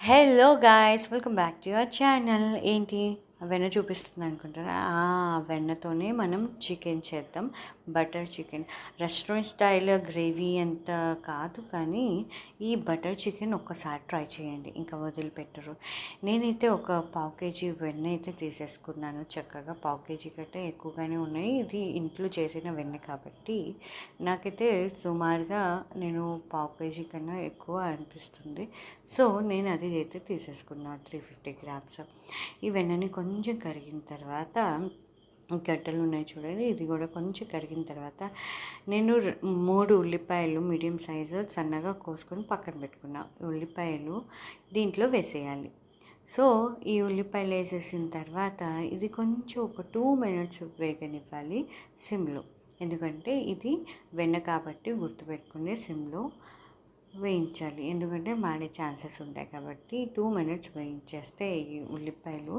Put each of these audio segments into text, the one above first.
Hello guys welcome back to your channel ఏంటి? వెన్న చూపిస్తుంది అనుకుంటారా? ఆ వెన్నతోనే మనం చికెన్ చేద్దాం. Butter chicken. Restaurant style gravy అంత కాదు కానీ ఈ బటర్ చికెన్ ఒక్కసారి ట్రై చేయండి ఇంకా వదిలిపెట్టరు. నేనైతే ఒక పావు కేజీ వెన్న అయితే తీసేసుకున్నాను. చక్కగా పావు కేజీ కంటే ఎక్కువగానే ఉన్నాయి. ఇది ఇంట్లో చేసిన వెన్న కాబట్టి నాకైతే సుమారుగా నేను పావు కేజీ కన్నా ఎక్కువ అనిపిస్తుంది. సో నేను అది అయితే తీసేసుకున్నాను త్రీ ఫిఫ్టీ గ్రామ్స్. ఈ వెన్నని కొంచెం కరిగిన తర్వాత గడ్డలు ఉన్నాయి చూడండి. ఇది కూడా కొంచెం కరిగిన తర్వాత నేను మూడు ఉల్లిపాయలు మీడియం సైజు సన్నగా కోసుకొని పక్కన పెట్టుకున్నా. ఉల్లిపాయలు దీంట్లో వేసేయాలి. సో ఈ ఉల్లిపాయలు వేసేసిన తర్వాత ఇది కొంచెం ఒక టూ మినిట్స్ వేగనివ్వాలి సిమ్లో. ఎందుకంటే ఇది వెన్న కాబట్టి గుర్తుపెట్టుకునే సిమ్లో వేయించాలి. ఎందుకంటే మాడే ఛాన్సెస్ ఉంటాయి కాబట్టి టూ మినిట్స్ వేయించేస్తే ఈ ఉల్లిపాయలు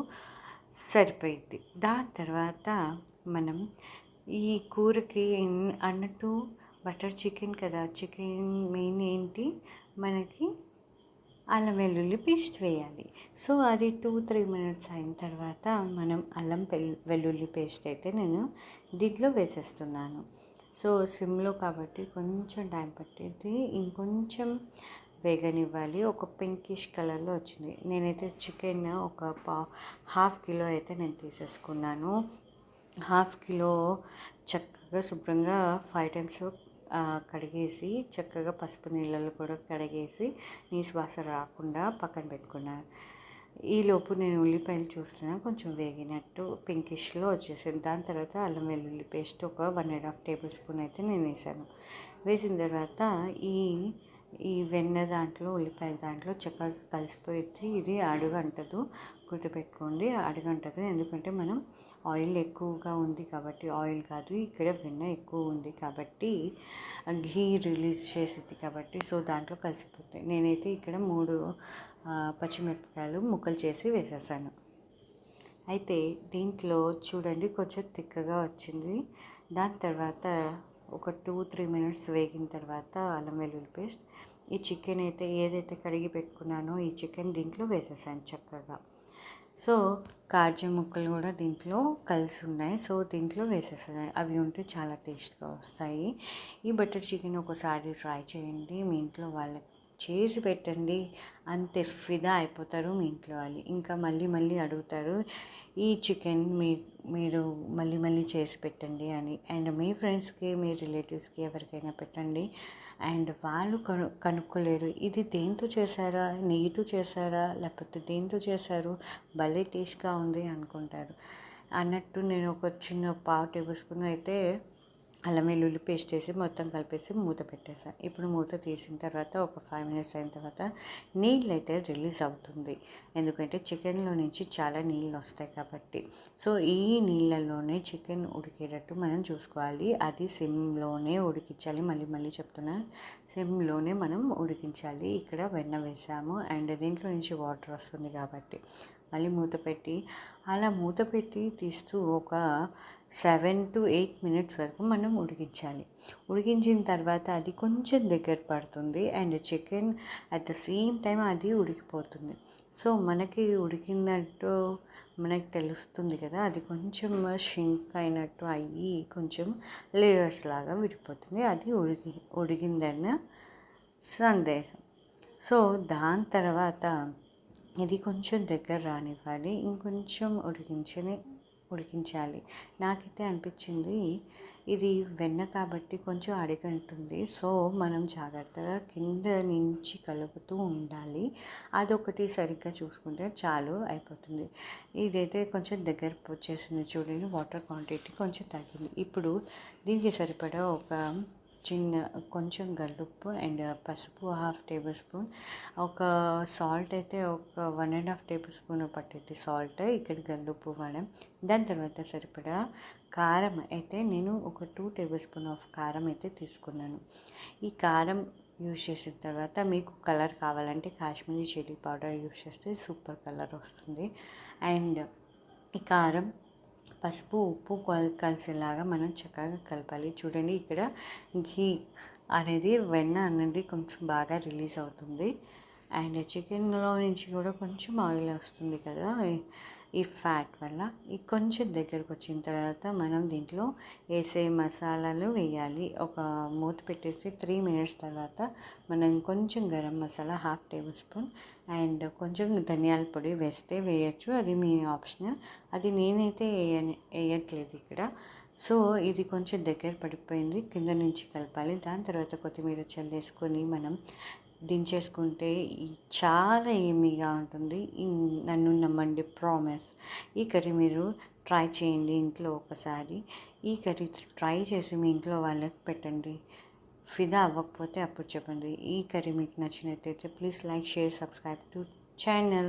సరిపోయిద్ది దాని తర్వాత మనం ఈ కూరకి అన్నట్టు బటర్ చికెన్ కదా చికెన్ మెయిన్ ఏంటి? మనకి అల్లం వెల్లుల్లి పేస్ట్ వేయాలి. సో అది టూ త్రీ మినిట్స్ అయిన తర్వాత మనం అల్లం వెల్లుల్లి పేస్ట్ అయితే నేను దీంట్లో వేసేస్తున్నాను. సో సిమ్లో కాబట్టి కొంచెం టైం పట్టేది ఇంకొంచెం వేగనివ్వాలి. ఒక పింకిష్ కలర్లో వచ్చింది. నేనైతే చికెన్ ఒక పా హాఫ్ కిలో అయితే నేను తీసేసుకున్నాను. హాఫ్ కిలో చక్కగా శుభ్రంగా ఫైవ్ టైమ్స్ కడిగేసి చక్కగా పసుపు నీళ్ళలో కూడా కడిగేసి నీసు వాసన రాకుండా పక్కన పెట్టుకున్నాను ఈలోపు నేను ఉల్లిపాయలు చూస్తున్నా. కొంచెం వేగినట్టు పింకిష్లో వచ్చేసింది. దాని తర్వాత అల్లం వెల్లుల్లి పేస్ట్ ఒక one and half tablespoon అయితే నేను వేసాను. వేసిన తర్వాత ఈ ఈ వెన్న దాంట్లో ఉల్లిపాయ దాంట్లో చక్కగా కలిసిపోయి ఇది అడుగంటదు. గుర్తుపెట్టుకోండి అడుగంటదు. ఎందుకంటే మనం ఆయిల్ ఎక్కువగా ఉంది కాబట్టి ఆయిల్ కాదు ఇక్కడ వెన్న ఎక్కువ ఉంది కాబట్టి ఘీ రిలీజ్ చేసింది కాబట్టి సో దాంట్లో కలిసిపోతాయి నేనైతే ఇక్కడ మూడు పచ్చిమిరపకాయలు ముక్కలు చేసి వేసేసాను. అయితే దీంట్లో చూడండి కొంచెం తిక్కగా వచ్చింది. దాని తర్వాత ఒక టూ త్రీ మినిట్స్ వేగిన తర్వాత అల్లం వెల్లుల్లి పేస్ట్. ఈ చికెన్ అయితే ఏదైతే కడిగి పెట్టుకున్నానో ఈ చికెన్ దీంట్లో వేసేసాను చక్కగా. సో కాజు ముక్కలు కూడా దీంట్లో కలిసి ఉన్నాయి. సో దీంట్లో వేసేసాను. అవి ఉంటే చాలా టేస్ట్గా వస్తాయి. ఈ బటర్ చికెన్ ఒకసారి ట్రై చేయండి. మీ ఇంట్లో వాళ్ళకి చేసి పెట్టండి అంతే ఫిదా అయిపోతారు మీ ఇంట్లో వాళ్ళు. ఇంకా మళ్ళీ మళ్ళీ అడుగుతారు ఈ చికెన్ మీ మీరు మళ్ళీ మళ్ళీ చేసి పెట్టండి అని. అండ్ మీ ఫ్రెండ్స్కి మీ రిలేటివ్స్కి ఎవరికైనా పెట్టండి. అండ్ వాళ్ళు కను కనుక్కోలేరు ఇది దేంతో చేశారా? నెయ్యితో చేశారా? లేకపోతే దేంతో చేశారు? భలే టేస్ట్గా ఉంది అనుకుంటారు. అన్నట్టు నేను ఒక చిన్న పావు టేబుల్ స్పూన్ అయితే అల్లం వెల్లుల్లి పేస్ట్ వేసి మొత్తం కలిపేసి మూత పెట్టేసా. ఇప్పుడు మూత తీసిన తర్వాత ఒక ఫైవ్ మినిట్స్ అయిన తర్వాత నీళ్ళు అయితే రిలీజ్ అవుతుంది. ఎందుకంటే చికెన్లో నుంచి చాలా నీళ్ళు వస్తాయి కాబట్టి. సో ఈ నీళ్ళలోనే చికెన్ ఉడికేటట్టు మనం చూసుకోవాలి. అది సిమ్లోనే ఉడికించాలి. మళ్ళీ మళ్ళీ చెప్తున్నా సిమ్లోనే మనం ఉడికించాలి. ఇక్కడ వెన్న వేసాము. అండ్ దీంట్లో నుంచి వాటర్ వస్తుంది కాబట్టి. మళ్ళీ మూత పెట్టి అలా మూత పెట్టి తీస్తూ ఒక సెవెన్ టు ఎయిట్ మినిట్స్ వరకు మనం ఉడికించాలి. ఉడికించిన తర్వాత అది కొంచెం దగ్గర పడుతుంది and chicken at the same time అది ఉడికిపోతుంది. సో మనకి ఉడికినట్టు మనకి తెలుస్తుంది కదా అది కొంచెం షింక్ అయినట్టు అయ్యి కొంచెం లేయర్స్ లాగా విడిపోతుంది. అది ఉడికి ఉడికిందన్న సందేహం. సో దాని తర్వాత ఇది కొంచెం దగ్గర రానివ్వాలి. ఇంకొంచెం ఉడికించని ఉడికించాలి. నాకైతే అనిపించింది ఇది వెన్న కాబట్టి కొంచెం అడిగంటుంది సో మనం జాగ్రత్తగా కింద నుంచి కలుపుతూ ఉండాలి. అదొకటి సరిగ్గా చూసుకుంటే చాలు అయిపోతుంది. ఇదైతే కొంచెం దగ్గర వచ్చేసింది చూడండి. వాటర్ క్వాంటిటీ కొంచెం తగ్గింది. ఇప్పుడు దీనికి సరిపడా ఒక చిన్న కొంచెం గల్లుప్పు అండ్ పసుపు హాఫ్ టేబుల్ స్పూన్. ఒక సాల్ట్ అయితే ఒక one and half tablespoon పట్టింది సాల్ట్ ఇక్కడ గల్లుప్పు వాడాం. దాని తర్వాత సరిపడా కారం అయితే నేను ఒక టూ టేబుల్ స్పూన్ ఆఫ్ కారం అయితే తీసుకున్నాను. ఈ కారం యూజ్ చేసిన తర్వాత మీకు కలర్ కావాలంటే కాశ్మీరీ చిల్లీ పౌడర్ యూజ్ చేస్తే సూపర్ కలర్ వస్తుంది. అండ్ ఈ కారం పసుపు ఉప్పు కలిసేలాగా మనం చక్కగా కలపాలి. చూడండి ఇక్కడ ఘీ అనేది వెన్న అనేది కొంచెం బాగా రిలీజ్ అవుతుంది. అండ్ చికెన్లో నుంచి కూడా కొంచెం ఆయిల్ వస్తుంది కదా. ఈ- ఫ్యాట్ వల్ల ఈ కొంచెం దగ్గరకు వచ్చిన తర్వాత మనం దీంట్లో వేసే మసాలాలు వేయాలి. ఒక మూత పెట్టేసి త్రీ మినిట్స్ తర్వాత మనం కొంచెం garam masala half tablespoon and కొంచెం ధనియాల పొడి వేస్తే వేయచ్చు. అది మీ ఆప్షనల్. అది నేనైతే వేయని వేయట్లేదు ఇక్కడ. సో ఇది కొంచెం దగ్గర పడిపోయింది. కింద నుంచి కలపాలి. దాని తర్వాత కొత్తిమీర చల్లేసుకొని మనం దించేసుకుంటే చాలా ఏమీగా ఉంటుంది. నన్ను నమ్మండి ప్రామిస్. ఈ కర్రీ మీరు ట్రై చేయండి ఇంట్లో ఒకసారి. ఈ కర్రీ ట్రై చేసి మీ ఇంట్లో వాళ్ళకి పెట్టండి. ఫిదా అవ్వకపోతే అప్పుడు చెప్పండి. ఈ కర్రీ మీకు నచ్చినట్టయితే please like share subscribe to channel.